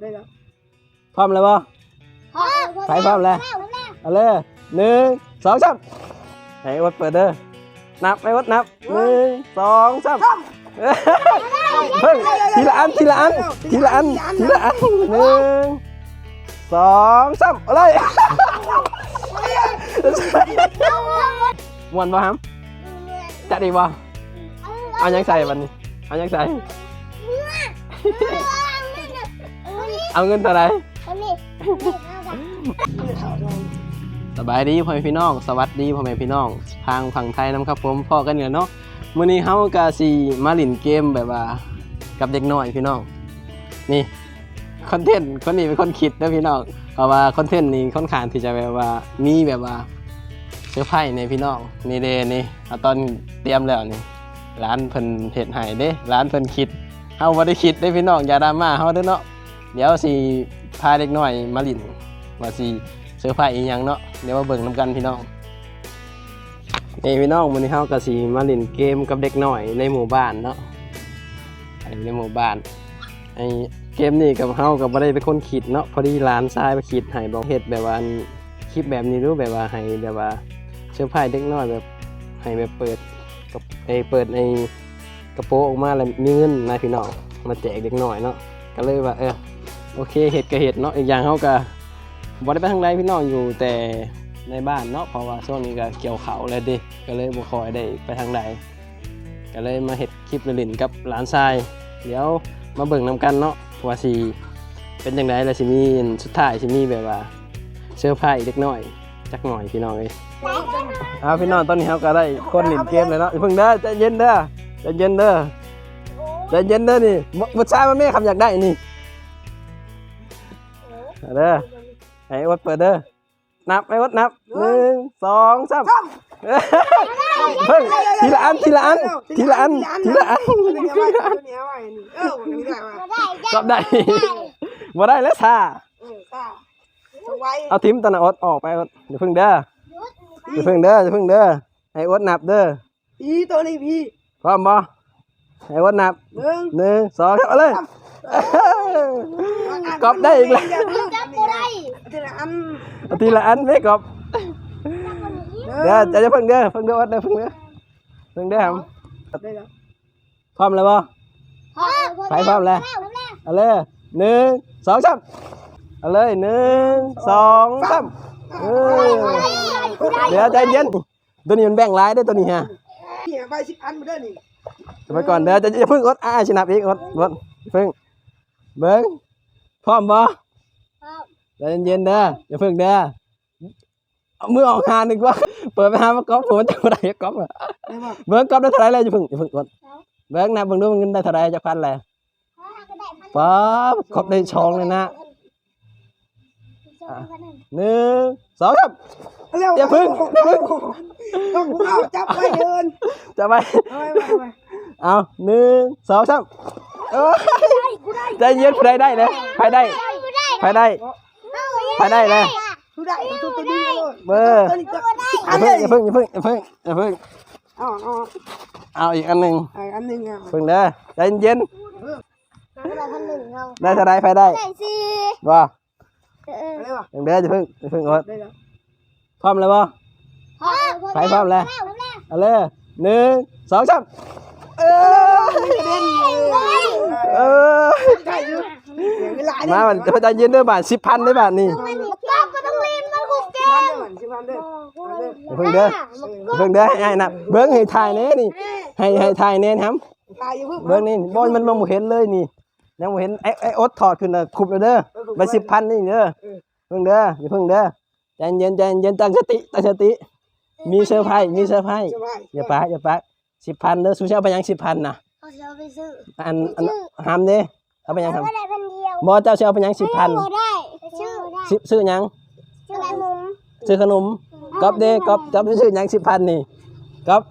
ได้แล้วพร้อมแล้วบ่ไปพร้อมแล้วเอาเลยหนึ่งสองสามให้วัดเปิดเด้อนับไปวัดนับหนึ่งสองสามเพิ่งทีละอันทีละอันทีละอันทีละอันหนึ่งสองสามเอาเลยม่วนบ่ครับจัดดีบ่เอายังใส่บัดนี้เอายังใส่ เอาเงินเท่าไหร่สบายดีพ่อแม่พี่น้อง สวัสดีพ่อแม่พี่น้อง ทางฝั่งไทยนะครับผมพ่อกันเนี่ยเนาะมื้อนี้เฮาก็สิมาเล่นเกมแบบว่า กับเด็กน้อยพี่น้อง นี่คอนเทนต์คนนี้เป็นคนคิดนะพี่น้องเพราะว่าคอนเทนต์นี้ค่อนข้างที่จะแบบว่ามีแบบว่าเซอร์ไพรส์ในพี่น้องนี่เด้นี่เอาตอนเตรียมแล้วนี่ร้านเพิ่นเฮ็ดให้เด้ร้านเพิ่นคิดเฮาบ่ได้คิดเด้พี่น้องอย่าดราม่าเฮาเด้อเนาะ เดี๋ยวสิพาเด็กน้อยมาลินว่าสิเสื้อผ้าอีหยังเนาะเดี๋ยวมาเบิ่งนํกันพี่น้องนี่พี่น้องวันนี้เฮาก็สิมาเล่นเกมกับเด็กน้อยในหมู่บ้านเนาะไอในหมู่บ้านไอ้เกมนี้กับเฮาก็บ่ได้เป็นคนคิดเนาะพอดีหลานชายมาคิดให้บอกเฮ็ดแบบว่าคลิปแบบนี้รู้แบบว่าให้แบบว่าเสื้อผ้าเด็กน้อยแบบให้แบบเปิดกับไอ้เปิดไอ้กระโปรงออกมาแล้วมีเงินนะพี่น้องมาแจกเด็กน้อยเนาะก็เลยว่าเออ โอเคเฮ็ดก็เฮ็ดเนาะอีกอย่างเฮาก็บ่ได้ไปทางใดพี่น้องอยู่แต่ในบ้านเนาะเพราะว่าช่วงนี้ก็เกี่ยวเขาวแล้วเดิก็เลยบ่คอยได้ไปทางใดก็เลยมาเฮ็ดคลิปล่นกับหลานชาย เดี๋ยวมาเบิ่งนํกันเนาะว่าสิเป็นจังไดแล้วสิมีสุดท้ายสิมีแบบว่าเสื้อผ้าอีกเล็กน้อยจักหน่อยพี่น้องเอ้ยเอาพี่น้องตอนนี้เฮาก็ได้คนเล่นเกมแล้วเนาะเพิ่งเด้อใจเย็นเด้อใจเย็นเด้อใจเย็นเด้อนี่บ่บ่ชายมาแม่คำอยากได้นี่ เอาเด้อให้วัดเปิดเด้อนับให้วัดนับหนึ่งสองสามเพิ่งทีละอันทีละอันทีละอันทีละอันเนี้ยไว้เนี้ยไว้นี่เออวันนี้ได้มาก็ได้บ่ได้แล้วซ่าเออซ่าเอาไว้เอาทิมตอนน่ะอดออกไปอดอย่าเพิ่งเด้ออย่าเพิ่งเด้ออย่าเพิ่งเด้อให้อดนับเด้อพี่ตัวนี้พี่พร้อมบ่ให้อดนับหนึ่งหนึ่งสองเอาเลย กอบได้อีกแล้วจับกูได้ทีละอันเอาทีละอันไม่กอบเด้อจะจะเพิ่งเด้อเพิ่งเด้ออดเด้อเพิ่งเด้อเพิ่งเด้อครับได้แล้วพร้อมแล้วบ่ไปพร้อมแล้วเอาเลยหนึ่งสองสามเอาเลยหนึ่งสองสามเออเดี๋ยวใจเย็นตัวนี้มันแบ่งร้ายได้อตัวนี้ฮะพี่ไปสิบอันมาได้นี่ไปก่อนเดี๋ยวจะจะเพิ่งอดอ่าชนะอีกอดอดเพิ่ง เบิ้งพร้อมบ่ใจเย็นๆเด้ออย่าเพิ่งเด้อเอามือออกหาหนึ่งว่า เปิดไปหามาก๊อฟผมจะมาได้ก๊อฟอะได้ป่ะเบิ้งก๊อฟได้เท่าไหรเลยอย่าเพิ่งอย่าเพิ่งกดเบิ้งนะเบิ้งดูมันเงินได้เท่าไหรจะพันอะไรป๊าบครบได้ชองเลยนะหนึ่งสองสามเร็วอย่าพึ่งอย่าพึ่งต้องเอาจับไว้เดินจะไปเอาไว้เอาไว้เอาหนึ่งสองสามเอ้ย ใจเย็นใครได้เลยใครได้ใครได้ใครได้เลยทุได้ตัวตัวนี้เลยเบอร์ตัวนี้ตัวอย่าเพิ่งอย่าเพิ่งอย่าเพิ่งอย่าเพิ่งอย่าเพิ่งอ๋ออ๋อเอาอีกอันหนึ่งอันหนึ่งอะเพิ่งเด้อใจเย็นได้เท่าไรใครได้บ่ได้ป่ะเพิ่งเด้ออย่าเพิ่งอย่าเพิ่งอดได้แล้วพร้อมแล้วบ่ไปพร้อมแล้วเอาเลยหนึ่งสองสามเออ เออได้อยู่เวลามามันจะใจเย็นเด้อบาทสิบพันได้บาทนี่สิบพันเด้อสิบพันเด้ออย่าเพิ่งเด้ออย่าเพิ่งเด้อให้นะเบิ้งให้ถ่ายแน่นี่ให้ให้ถ่ายแน่ครับตายอยู่เพิ่งเบิ้งนี่บอลมันมองบ่เห็นเลยนี่ยังบ่เห็นไอ้ไอ้อดถอดขึ้นน่ะคุบแล้วเด้อไปสิบพันนี่เด้อเพิ่งเด้ออย่าเพิ่งเด้อใจเย็นใจเย็นตั้งสติตั้งสติ มีเซอร์ไพรส์มีเซอร์ไพรส์สบายอย่าปะอย่าปะสิบพันเด้อสู้เช้าไปยังสิบพันน่ะ เขาจะเอาไปซื้ออันอันห้ามเด้เอาไปยังเขาทำไม่ได้พันเดียวบ่เจ้าสิเช้าไปยังสิบพันซื้อได้ชื่อได้สิซื้อหยังชื่ออะไรผมซื้อขนมก๊อบเด้ก๊อบก๊อบซื้อหยังสิบพันนี่ก๊อบ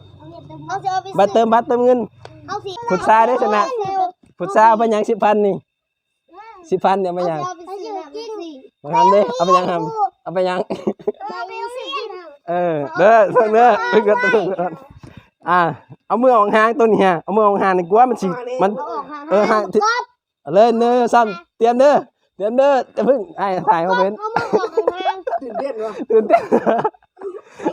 เขาจะเอาไปบัตรเติมบัตรเติมเงินเอาสิพุทธาได้ชนะพุทธาเอาไปหยังสิบพันนี่สิบพันเนี่ยเอาไปหยังเอาไปซื้อกินสิมาทำดิเอาไปหยังทำเอาไปหยัง เอาไปซื้อกินเออเด้อเพิ่งเด้อเพิ่งเด้อเพิ่งเด้ ออ่า เอามือออกห่างตัวนี้ฮะเอามือออกห่างนี่กลัวมันสิมัน เอาออกห่างเออห่างที่เอาเลยเนื้อซ้ำเตรียมเด้อเตเดี๋ยวเด้อจะพึ่งไอ้ถ่ายเขาเป็นเขามาบอกกันทางตื่นเต้นวะตื่นเต้น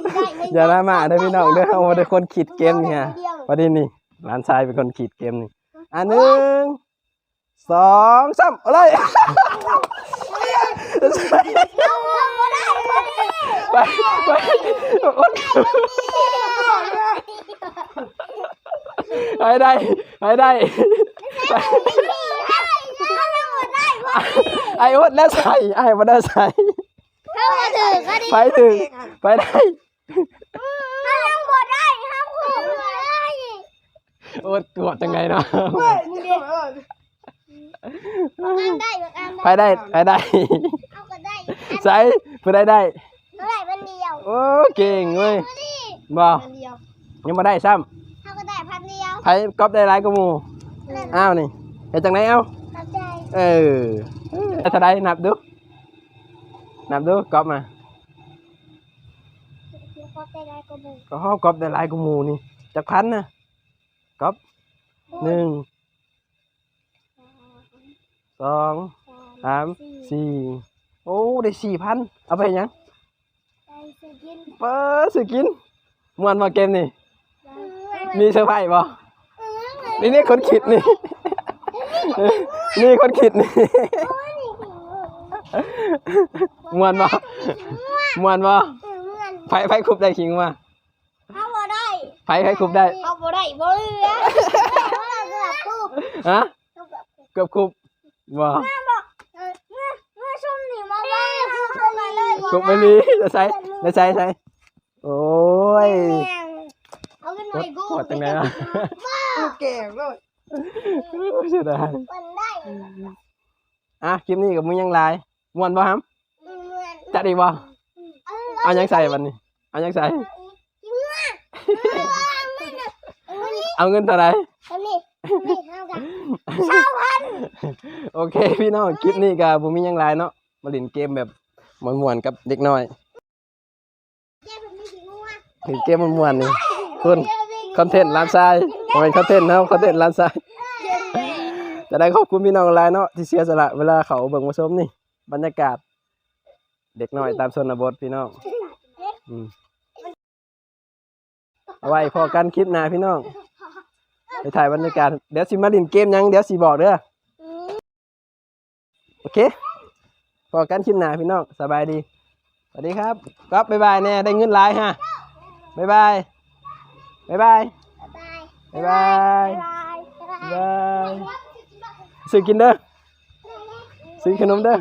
ไม่ได้ไม่อย่าละหมาเด้อพี่น้องเด้อเอาเป็นคนขีดเกมเนี่ยวันนี้นี่หลานชายเป็นคนขีดเกมนี่อันหนึ่งสองสามเอาเลยเอาเอาได้มาดิไปไป ไปได้ไปได้ไปไอ้อดแล้วใส่ไอ้มาได้ใส่เข้ามาถึงก็ดีไปถึงไปได้ถ้ายังบ่ได้ห้ามขู่เลยโอดกวดจังไงเนาะเฮ้ยมึงเดียวเออบอกอ่านได้บอกอ่านไปได้ได้ไปได้เอาก็ได้ใส่ไปได้ได้เท่าไหร่มันเดียวโอ้เก่งเว้ยมาดิบ่พันเดียวยังมาได้ซ้เขาก็ได้พั นเดียวำไผก๊อปได้หลายกว่าหมู่อ้าวนี่เฮ็ดจังไดเอ้าเข้าใจเออเท่าไดนับดูนับดูก๊อปมาเขาได้ได้ก็มึงก็ก๊อปได้หลายกว่าหมู่นี่จักพันนะก๊อปหนึ่งสองสามสี่โอ้ได้สี่พันเอาไปหยังได้สิกินเปิดสิกินมวนมาเกมนี่มีเซอร์ไพรส์บ่ นี่นี่คนคิดนี่ นี่คนคิดนี่มวนบ่มวนบ่ไผไผคุบได้คิงมาเขาบ่ได้ไผไผคุบได้เขาบ่ได้บ่เหลือเขาเกือบคุบฮะเขาเกือบเกือบคุบบ่บอกเออเมื่อเมื่อชุ่มนี่มาบ้างเข้ามาเลยคุบไม่มีจะใช้จะใช้ใช้โอ้ยเอาขึ้นหน่อยกูปวดจังไงวะ กูแก่เลยเสียดายมันได้อะคลิปนี้กับมึงยังไลน์ม่วนบ่ฮัมเหมือนจัดอีกบ่เอายังใส่บัดนี้เอายังใส่กินเมื่ออันนี้เอาเงินเท่าไหร่อันนี้นี่เท่ากันเช้าพันโอเคพี่น้องคลิปนี้ก็บ่มีหยังหลายเนาะมาเล่นเกมแบบม่วนๆกับเด็กน้อยเจ้าผมมีสีม่วงเล่นเกมม่วนๆนี่คุณ คอนเทนต์ร้านทรายบ่แม่นคอนเทนต์เนาะคอนเทนต์ร้านทรายจะได้ขอบคุณพี่น้องหลายเนาะที่เสียสละเวลาเขาเบิ่งมาชมนี่ บรรยากาศ เด็กน้อยตามชนบทพี่น้องอืมเอาไว้พอกันคลิปหน้าพี่น้องไปถ่ายบรรยากาศเดี๋ยวสิมาล่นเกมยังเดี๋ยวสิบอกเด้อโอเคพอกันคลิปหน้าพี่น้องสบายดีสวัสดีครับก๊อฟบ๊ายบายแน่ได้เงินหลายฮะบายบายบ๊ายบายบ๊ายบาย บ๊ายบายบ๊ายบายบ๊ายบายซื้อกินเด้อซื้อขนมเด้อ